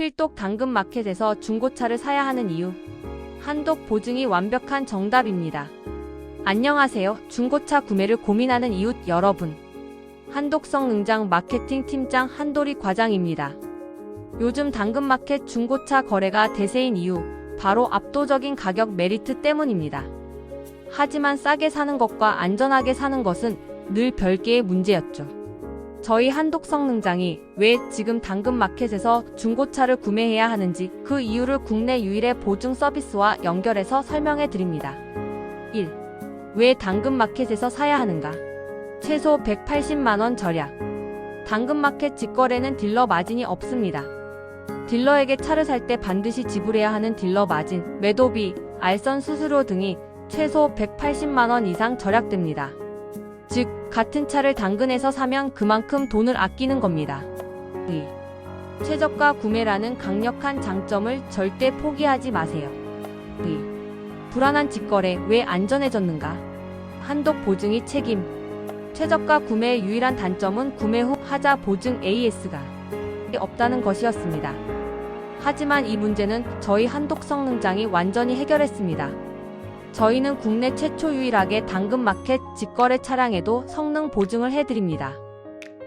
필독 당근마켓에서 중고차를 사야 하는 이유. 한독 보증이 완벽한 정답입니다. 안녕하세요. 중고차 구매를 고민하는 이웃 여러분. 한독성 능장 마케팅 팀장 한도리 과장입니다. 요즘 당근마켓 중고차 거래가 대세인 이유, 바로 압도적인 가격 메리트 때문입니다. 하지만 싸게 사는 것과 안전하게 사는 것은 늘 별개의 문제였죠. 저희 한독성 능장이 왜 지금 당근마켓에서 중고차를 구매해야 하는지 그 이유를 국내 유일의 보증 서비스와 연결해서 설명해 드립니다. 1. 왜 당근마켓에서 사야 하는가? 최소 180만원 절약. 당근마켓 직거래는 딜러 마진이 없습니다. 딜러에게 차를 살 때 반드시 지불해야 하는 딜러 마진, 매도비, 알선 수수료 등이 최소 180만원 이상 절약됩니다. 즉, 같은 차를 당근에서 사면 그만큼 돈을 아끼는 겁니다. 2. 최저가 구매라는 강력한 장점을 절대 포기하지 마세요. 2. 불안한 직거래 왜 안전해졌는가? 한독 보증이 책임. 최저가 구매의 유일한 단점은 구매 후 하자 보증 AS가 없다는 것이었습니다. 하지만 이 문제는 저희 한독 성능장이 완전히 해결했습니다. 저희는 국내 최초 유일하게 당근마켓 직거래 차량에도 성능 보증을 해드립니다.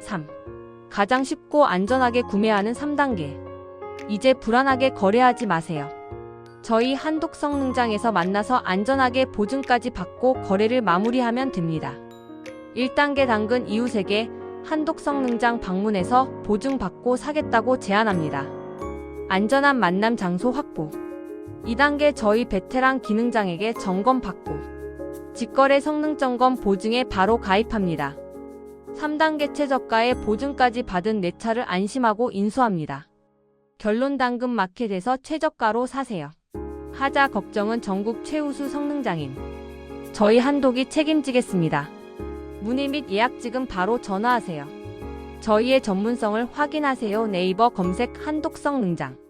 3. 가장 쉽고 안전하게 구매하는 3단계. 이제 불안하게 거래하지 마세요. 저희 한독 성능장에서 만나서 안전하게 보증까지 받고 거래를 마무리하면 됩니다. 1단계 당근 이웃에게 한독 성능장 방문해서 보증받고 사겠다고 제안합니다. 안전한 만남 장소 확보. 2단계 저희 베테랑 기능장에게 점검 받고 직거래 성능 점검 보증에 바로 가입합니다. 3단계 최저가의 보증까지 받은 내 차를 안심하고 인수합니다. 결론 당근 마켓에서 최저가로 사세요. 하자 걱정은 전국 최우수 성능장인 저희 한독이 책임지겠습니다. 문의 및 예약 지금 바로 전화하세요. 저희의 전문성을 확인하세요. 네이버 검색 한독성 능장